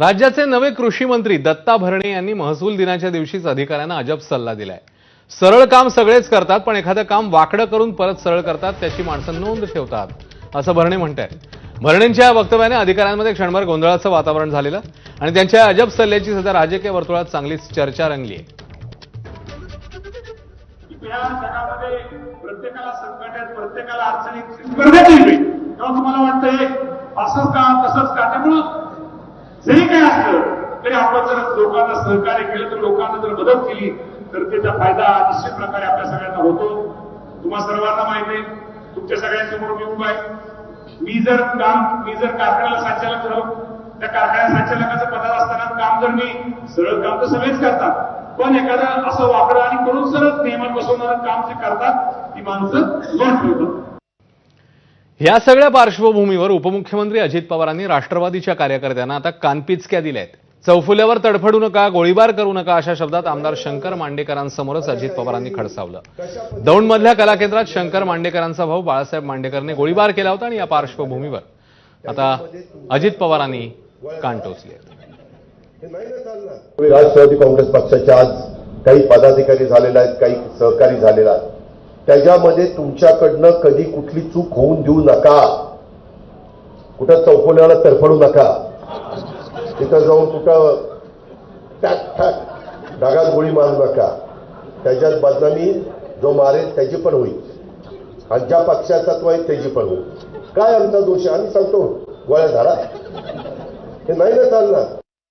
राज्याचे नवे कृषी मंत्री दत्ता भरणे यांनी महसूल दिनाच्या दिवशीच अधिकाऱ्यांना अजब सल्ला दिलाय. सरळ काम सगळेच करतात पण एखादं काम वाकडं करून परत सरळ करतात त्याची माणसं नोंद ठेवतात असं भरणे म्हणतायत. भरणेंच्या या वक्तव्याने अधिकाऱ्यांमध्ये क्षणभर गोंधळाचं वातावरण झालेलं आणि त्यांच्या अजब सल्ल्याची सध्या राजकीय वर्तुळात चांगलीच चर्चा रंगली आहे. प्रत्येकाला संकटात प्रत्येकाला अडचणीत तुम्हाला वाटतंय असंच का तसंच का? त्यामुळं जरी काय असलं तरी आपण जर लोकांना सहकार्य केलं तर लोकांना जर मदत केली तर त्याचा फायदा निश्चित प्रकारे आपल्या सगळ्यांना होतो. तुम्हा सर्वांना माहिती आहे तुमच्या सगळ्यांसमोर मी उभा आहे. मी जर काम मी जर कारखान्याला संचालक झालो त्या कारखान्या संचालकाचं पदात असताना काम जर मी सरळ काम तर सगळेच करतात. पण एखादा असं वाकडं आणि करून सरळ नियमात बसवणारं काम जे करतात ती माणसं नोंद ठेवतात. या सगळ्या पार्श्वभूमीवर उपमुख्यमंत्री अजित पवारांनी राष्ट्रवादीच्या कार्यकर्त्यांना आता कानपिचक्या दिल्या आहेत चौफुल्यावर तडफडू नका गोळीबार करू नका अशा शब्दात आमदार शंकर मांडेकरांसमोरच अजित पवारांनी खडसावलं. दौंडमधल्या कला केंद्रात शंकर मांडेकरांचा भाऊ बाळासाहेब मांडेकरने गोळीबार केला होता आणि या पार्श्वभूमीवर आता अजित पवारांनी कान टोचले. राष्ट्रवादी काँग्रेस पक्षाच्या आज काही पदाधिकारी झालेला आहेत काही सहकारी झालेला त्याच्यामध्ये तुमच्याकडनं कधी कुठली चूक होऊन देऊ नका. कुठं चौकोन्याला तरफडू नका. तिथं जाऊन कुठं टॅक टॅक ढगात गोळी मारू नका. त्याच्यात बदनामी जो मारेल त्याची पण होईल. आणि ज्या पक्षाचा तो आहे त्याची पण होईल. काय आमचा दोष आहे? आम्ही सांगतो. गोळ्या झाला हे नाही ना चालणार.